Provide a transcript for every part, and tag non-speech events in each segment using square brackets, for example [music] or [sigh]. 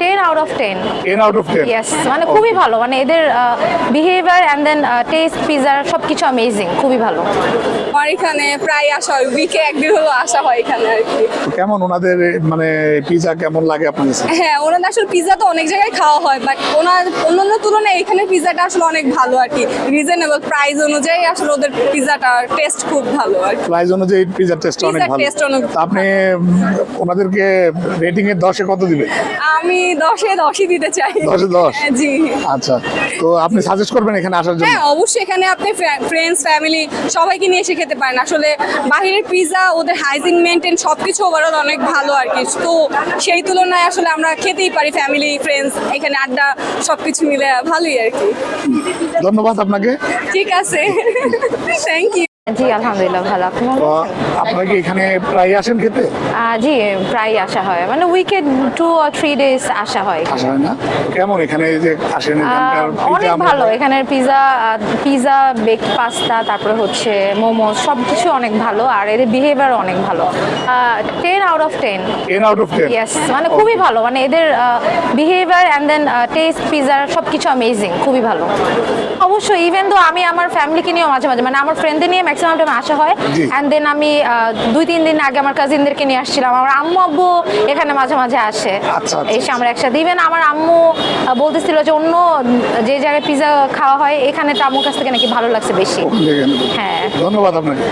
Ten out of ten ten out of ten yes মানে খুবই ভালো মানে এদের বিহেভিয়ার অ্যান্ড দেন টেস্ট পিজার সব কিছু অ্যামেজিং খুবই ভালো। আমার এখানে প্রায় আসা হয় উইকে একদিন হলো আসা হয় এখানে আর কি। কেমন ওনাদের মানে পিজা কেমন লাগে আপনার কাছে? হ্যাঁ ওনাদের আসলে পিৎজা তো অনেক জায়গায় খাওয়া হয় বাট ওনার অন্যান্য তুলনায় এখানে পিৎজাটা আসলে অনেক ভালো আর কি। রিজনেবল প্রাইস অনুযায়ী আসলে ওদের পিৎজাটা টেস্ট খুব ভালো আর কি। প্রাইস অনুযায়ী পিজার টেস্ট অনেক ভালো। আপনি ওনাদেরকে রেটিং এর দশে কত দিবেন? আমি দশে দশই দিতে চাই। দশে দশ? হ্যাঁ, জি। আচ্ছা। তো আপনি সাজেস্ট করবেন এখানে আসার জন্য? হ্যাঁ অবশ্যই এখানে আপনি ফ্রেন্ডস ফ্যামিলি সবাইকে নিয়ে এসে খেতে পারেন। আসলে বাহিরের পিৎজা ওদের হাইজিন মেনটেন সব কিছু ওভারঅল অনেক ভালো আর কি। তো সেই তুলনায় আসলে আমরা খেতেই পারি ফ্যামিলি ফ্রেন্ডস এখানে আড্ডা সব কিছু মিলে ভালোই আর কি। ধন্যবাদ আপনাকে। ঠিক আছে। [laughs] থ্যাংক ইউ জি আলহামদুলিল্লাহ ভালো। আপনি? আপনারা কি এখানে প্রায় আসেন খেতে? জি প্রায় আসা হয়। মানে উইকে টু অর থ্রি ডেজ আসা হয় আসা হয় না? কেমন এখানে যে আসেন অনেক ভালো। এখানের পিজা পিজা বেক পাস্তা তারপরে হচ্ছে মোমো সব কিছু অনেক ভালো। আর এদের বিহেভিয়ার অনেক ভালো। Ten out of ten ten out of ten yes মানে খুবই ভালো। মানে এদের বিহেভিয়ার অ্যান্ড দেন টেস্ট পিজার সব কিছু অ্যামেজিং খুবই ভালো। অবশ্যই ইভেন তো আমি আমার ফ্যামিলিকে নিয়েও মাঝে মাঝে মানে আমার ফ্রেন্ডদের নিয়ে ম্যাক্সিমাম টাইম আসা হয়। অ্যান্ড দেন আমি আহ, দুই তিন দিন আগে আমার কাজিনদেরকে নিয়ে আসছিলাম। আমার আম্মু আব্বু এখানে মাঝে মাঝে আসে। আচ্ছা, আচ্ছা, এসে আমরা একসাথে ইভেন আমার আম্মু বলতেছিল যে অন্য যে জায়গায় পিজা খাওয়া হয় এখানে তো আম্মুর কাছ থেকে নাকি ভালো লাগছে বেশি। হ্যাঁ। ধন্যবাদ আপনাকে।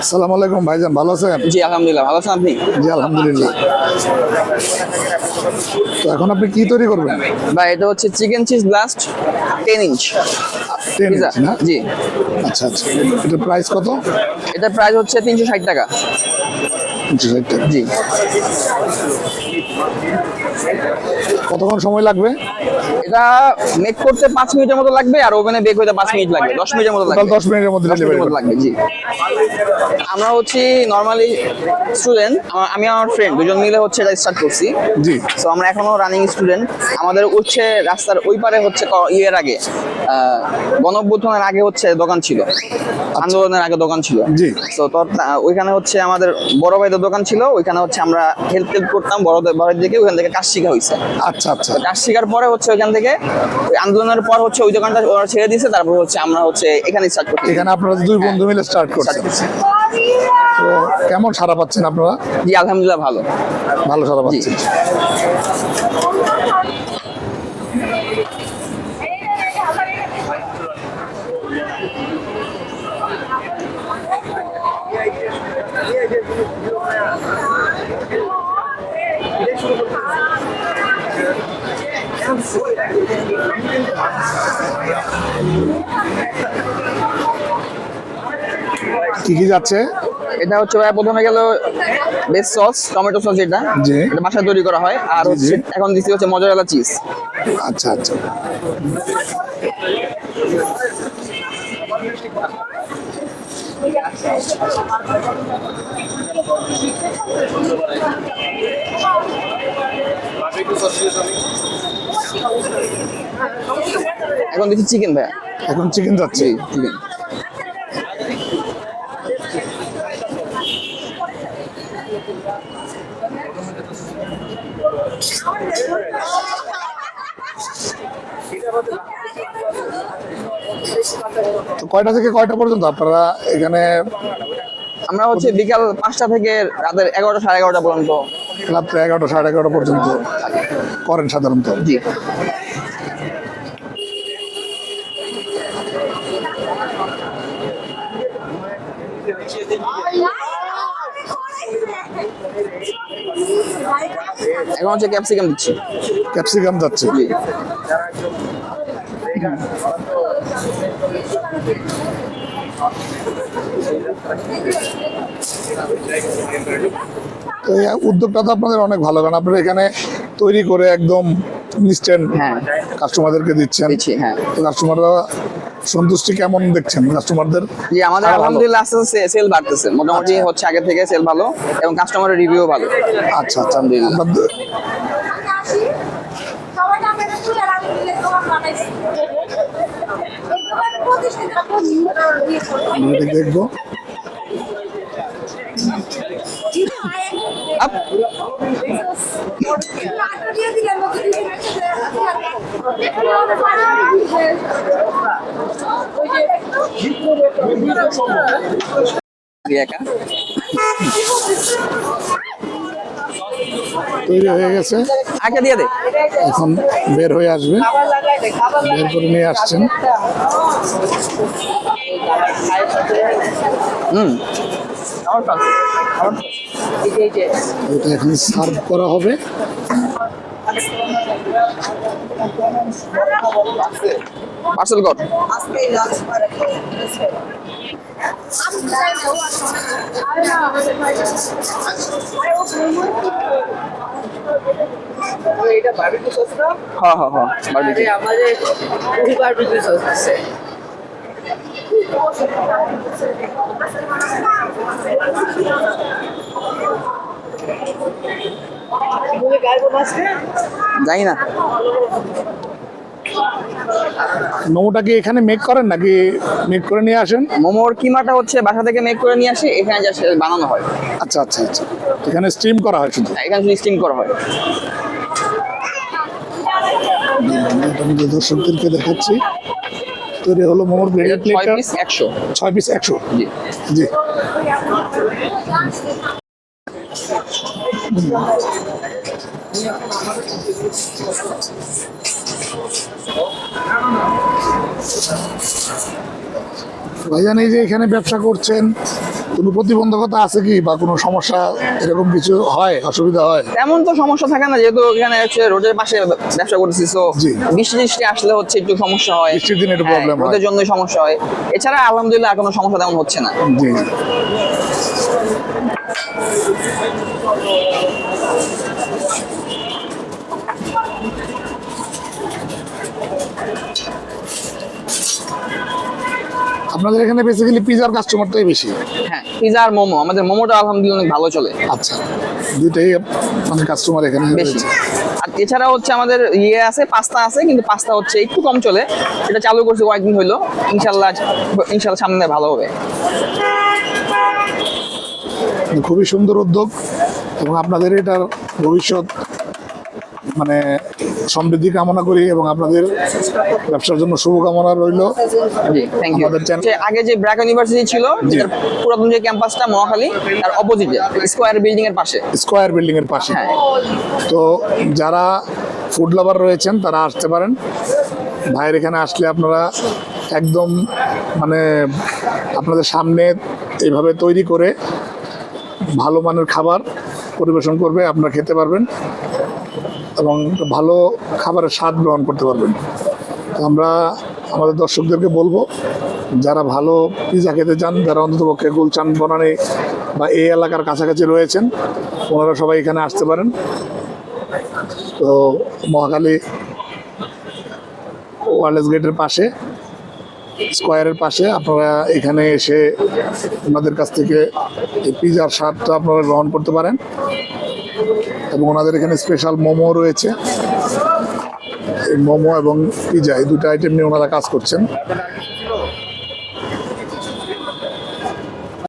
আসসালামু আলাইকুম ভাইজান ভালো আছেন? জি আলহামদুলিল্লাহ ভালো আছেন আপনি? জি আলহামদুলিল্লাহ। তো এখন আপনি কি তৈরি করবেন? ভাই এটা হচ্ছে chicken cheese blast ten inch. Ten pizza না? জি। আচ্ছা আচ্ছা। এটার প্রাইস কত? এটার প্রাইস হচ্ছে তিনশো ষাট টাকা। তিনশো ষাট টাকা। জি। কতক্ষণ সময় লাগবে? এটা মেক করতে পাঁচ মিনিটের মতো লাগবে আর ওভেনে বেক হইতে পাঁচ মিনিট লাগবে দশ মিনিটের মতো লাগবে দশ মিনিটের মধ্যে ডেলিভারি লাগবে জি। আমরা হচ্ছি নর্মালি স্টুডেন্ট আমি আমার ফ্রেন্ড দুজন মিলে হচ্ছে এটা স্টার্ট করছি। জি। তো আমরা এখনও রানিং স্টুডেন্ট আমাদের হচ্ছে রাস্তার ওই পারে হচ্ছে ইয়ের আগে গণঅভ্যুত্থানের আগে হচ্ছে দোকান ছিল। আন্দোলনের আগে দোকান ছিল। জি। তো ওইখানে হচ্ছে আমাদের বড় ভাইদের দোকান ছিল। ওইখানে হচ্ছে আমরা হেল্প টেল্প করতাম বড়দের বড়দের দিকে ওখান থেকে কাজ শিখা হয়েছে আচ্ছা আচ্ছা। কাজ শিখার পরে হচ্ছে ওখান থেকে ওই আন্দোলনের পর হচ্ছে ওই দোকানটা ওরা ছেড়ে দিয়েছে তারপর হচ্ছে আমরা হচ্ছে এখানে স্টার্ট করছি এখানে আপনারা দুই বন্ধু মিলে স্টার্ট করছেন। করছি। তো কেমন সারা পাচ্ছেন আপনারা? জি আলহামদুলিল্লাহ ভালো। ভালো সারা পাচ্ছেন। কি কি যাচ্ছে? এটা হচ্ছে ভাই প্রথমে গেল বেস সস টমেটো সস জি। এটা বাসায় তৈরি করা হয়। আর হচ্ছে এখন দিচ্ছি হচ্ছে মজারেলা চিজ। আচ্ছা আচ্ছা। এখন দেখি চিকেন ভাই এখন চিকেন যাচ্ছে চিকেন কয়টা থেকে কয়টা পর্যন্ত আপনারা এখানে আমরা হচ্ছে বিকাল পাঁচটা থেকে রাতের এগারোটা সাড়ে এগারোটা পর্যন্ত। রাত্রে এগারোটা সাড়ে এগারোটা পর্যন্ত করেন সাধারণত। জি। এখন হচ্ছে ক্যাপসিকাম দিচ্ছি। ক্যাপসিকাম যাচ্ছে। এই উদ্যোগটা তো আপনাদের অনেক ভালো কারণ আপনারা এখানে তৈরি করে একদম হ্যাঁ। কাস্টমারদেরকে দিচ্ছেন। দিচ্ছি হ্যাঁ। তো কাস্টমাররা সন্তুষ্টি কেমন দেখছেন? কাস্টমারদের জি আমাদের আলহামদুলিল্লাহ আস্তে আস্তে সেল বাড়তেছে। মোটামুটি হচ্ছে আগে থেকে সেল ভালো এবং কাস্টমারের রিভিউ ভালো। আচ্ছা আচ্ছা। আলহামদুলিল্লাহ। আপনাদের- সবাইকে আপনাদের চুলে রাখি দিলে দোকান বানাইছি এই প্রতিষ্ঠিত দেখব। একা তৈরি হয়ে গেছে। আগে দিয়ে দে। এখন বের হয়ে আসবে। বের করে নিয়ে আসছেন। হুম। এটা এখন সার্ভ করা হবে। পার্সেল কর হ্যাঁ হ্যাঁ হ্যাঁ বারবিকিউ আমাদের বারবিকিউ সস আছে। জানি না। মোমোটা কি এখানে মেক করেন নাকি মেক করে নিয়ে আসেন? মোমোর কিমাটা হচ্ছে বাসা থেকে মেক করে নিয়ে আসি এখানে জাস্ট বানানো হয়। আচ্ছা আচ্ছা আচ্ছা। এখানে স্টিম করা হয় শুধু? এখানে শুধু স্টিম করা হয়। যে দর্শকদেরকে দেখাচ্ছি তৈরি হলো মোমোর এটা ব্রেডেড ছয় পিস একশো। ছয় পিস একশো? জি। জি। ভাইজান এই যে এখানে ব্যবসা করছেন কোনো প্রতিবন্ধকতা আছে কি? বা কোনো সমস্যা এরকম কিছু হয় অসুবিধা হয়? তেমন তো সমস্যা থাকে না যেহেতু এখানে হচ্ছে রোডের পাশে ব্যবসা করতেছি তো। বৃষ্টি টিষ্টি আসলে হচ্ছে একটু সমস্যা হয়। বৃষ্টির দিনে একটু problem হয়। রোদের জন্য সমস্যা হয়। এছাড়া আলহামদুলিল্লাহ কোনো সমস্যা তেমন হচ্ছে না। জি। আপনাদের এখানে বেসিক্যালি পিজার কাস্টমারটাই বেশি। হ্যাঁ পিজা আর মোমো আমাদের মোমোটা আলহামদুলিল্লাহ অনেক ভালো চলে। আচ্ছা দুইটাই মানে কাস্টমার এখানে বেশি। আর এছাড়া হচ্ছে আমাদের ইয়ে আছে পাস্তা আছে কিন্তু পাস্তা হচ্ছে একটু কম চলে। এটা চালু করছে কয়েকদিন হইল। ইনশাল্লাহ ইনশাল্লাহ সামনে ভালো হবে। খুবই সুন্দর উদ্যোগ এবং আপনাদের এটার ভবিষ্যৎ মানে সমৃদ্ধি কামনা করি এবং আপনাদের ব্যবসার জন্য শুভকামনা রইল। আগে যে ব্র্যাক ইউনিভার্সিটি ছিল পুরাতন যে ক্যাম্পাসটা মহাখালী তার অপোজিটে স্কোয়ার বিল্ডিং এর পাশে। স্কোয়ার বিল্ডিং এর পাশে। হ্যাঁ। তো যারা ফুড লাভার রয়েছেন তারা আসতে পারেন। ভাইয়ের এখানে আসলে আপনারা একদম মানে আপনাদের সামনে এইভাবে তৈরি করে ভালো মানের খাবার পরিবেশন করবে আপনারা খেতে পারবেন। এবং ভালো খাবারের স্বাদ গ্রহণ করতে পারবেন। আমরা আমাদের দর্শকদেরকে বলব, যারা ভালো পিজা খেতে চান, যারা অন্ততপক্ষে গুলচান বনানি বা এই এলাকার কাছাকাছি রয়েছেন, ওনারা সবাই এখানে আসতে পারেন। তো মহাকালী ওয়ারলেস গেটের পাশে স্কোয়ারের পাশে আপনারা এখানে এসে ওনাদের কাছ থেকে এই পিজার স্বাদটা আপনারা গ্রহণ করতে পারেন। এবং ওনাদের এখানে স্পেশাল মোমো রয়েছে। মোমো এবং পিজা, এই দুটো আইটেম নিয়ে ওনারা কাজ করছেন।